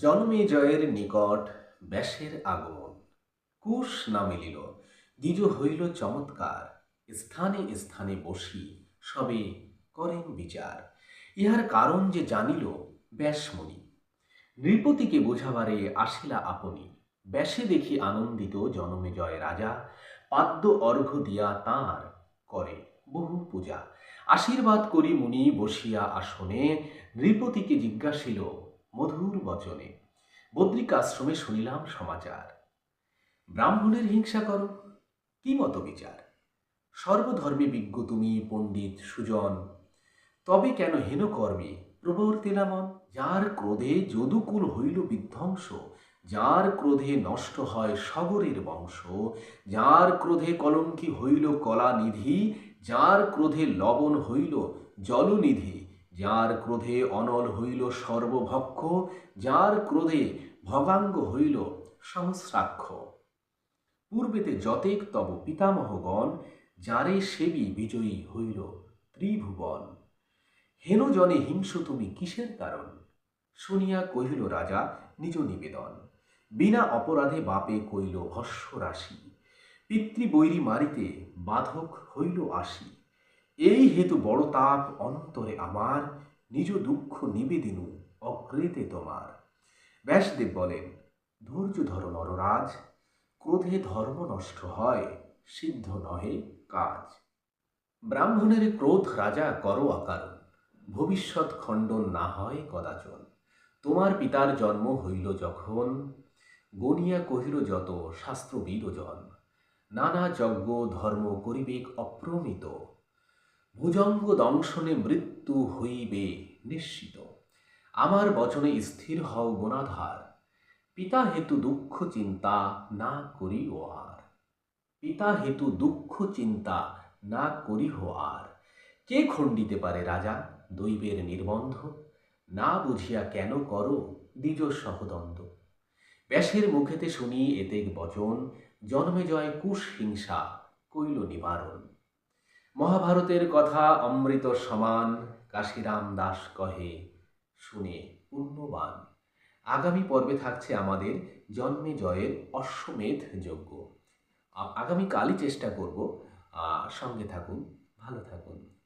জন্মে জয়ের নিকট ব্যাসের আগমন। কুশ না মিলিল, দ্বিজ হইল চমৎকার, স্থানে স্থানে বসি সবে করেন বিচার। ইহার কারণ যে জানিল ব্যাসমণি। নৃপতিকে বোঝাবারে আসিলা আপনি। ব্যাসে দেখি আনন্দিত জনমে জয় রাজা, পাদ্য অর্ঘ্য দিয়া তাঁর করে বহু পূজা। আশীর্বাদ করি মুনি বসিয়া আসনে, নৃপতিকে জিজ্ঞাসিল মধুর বচনে। বদ্রিকাশ্রমে শুনিলাম সমাচার। ব্রাহ্মণের হিংসা করো, কি মত বিচার? সর্বধর্মে বিজ্ঞ তুমি, পণ্ডিত সুজন। তবে কেন হেন কর্মে প্রবর্তিলামন যার ক্রোধে যদুকুল হইল বিধ্বংস, যার ক্রোধে নষ্ট হয় সগরের বংশ, যার ক্রোধে কলঙ্কি হইল কলানিধি, যার ক্রোধে লবণ হইল জলনিধি যার ক্রোধে অনল হইল সর্বভক্ষ, যার ক্রোধে ভগাঙ্গ হইল সহস্রাক্ষ। পূর্বেতে যতেক তব পিতামহগণ, যারে সেবী বিজয়ী হইল ত্রিভুবন। হেন জনে হিংস তুমি কিসের কারণ? শুনিয়া কহিল রাজা, নিজ নিবেদন। বিনা অপরাধে বাপে কইল ভস্য রাশি পিতৃবৈরী মারিতে বাধক হইল আসি এই হেতু বড় তাপ অন্তরে আমার, নিজ দুঃখ নিবেদিনু অগ্রেতে তোমার। ব্যাসদেব বলেন, ধৈর্য ধর নররাজ, ক্রোধে ধর্ম নষ্ট হয়, সিদ্ধ নহে কাজ। ব্রাহ্মণের ক্রোধ রাজা করো আকারণ, ভবিষ্যৎ খণ্ডন না হয় কদাচন। তোমার পিতার জন্ম হইল যখন, গনিয়া কহিল যত শাস্ত্রবিদ জন নানা যজ্ঞ ধর্ম করিবেক অপ্রমিত ভুজঙ্গ দংশনে মৃত্যু হইবে নিশ্চিত। আমার বচনে স্থির হও গুণাধার। পিতা হেতু দুঃখ চিন্তা না করিও আর। পিতা হেতু দুঃখ চিন্তা না করিহ আর। কে খণ্ডিতে পারে রাজা দৈবের নির্বন্ধ? না বুঝিয়া কেন করো দ্বিজ সহদ্বন্দ্ব ব্যাসের মুখেতে শুনি এতেক বচন, জন্মে জয় কুশ হিংসা কইল নিবারণ। মহাভারতের কথা অমৃত সমান, কাশিরাম দাস কহে, শুনে পুণ্যবান। আগামী পর্বে থাকছে আমাদের জন্মে জয়ের অশ্বমেধ যজ্ঞ। আগামীকালই চেষ্টা করব সঙ্গে থাকুন, ভালো থাকুন।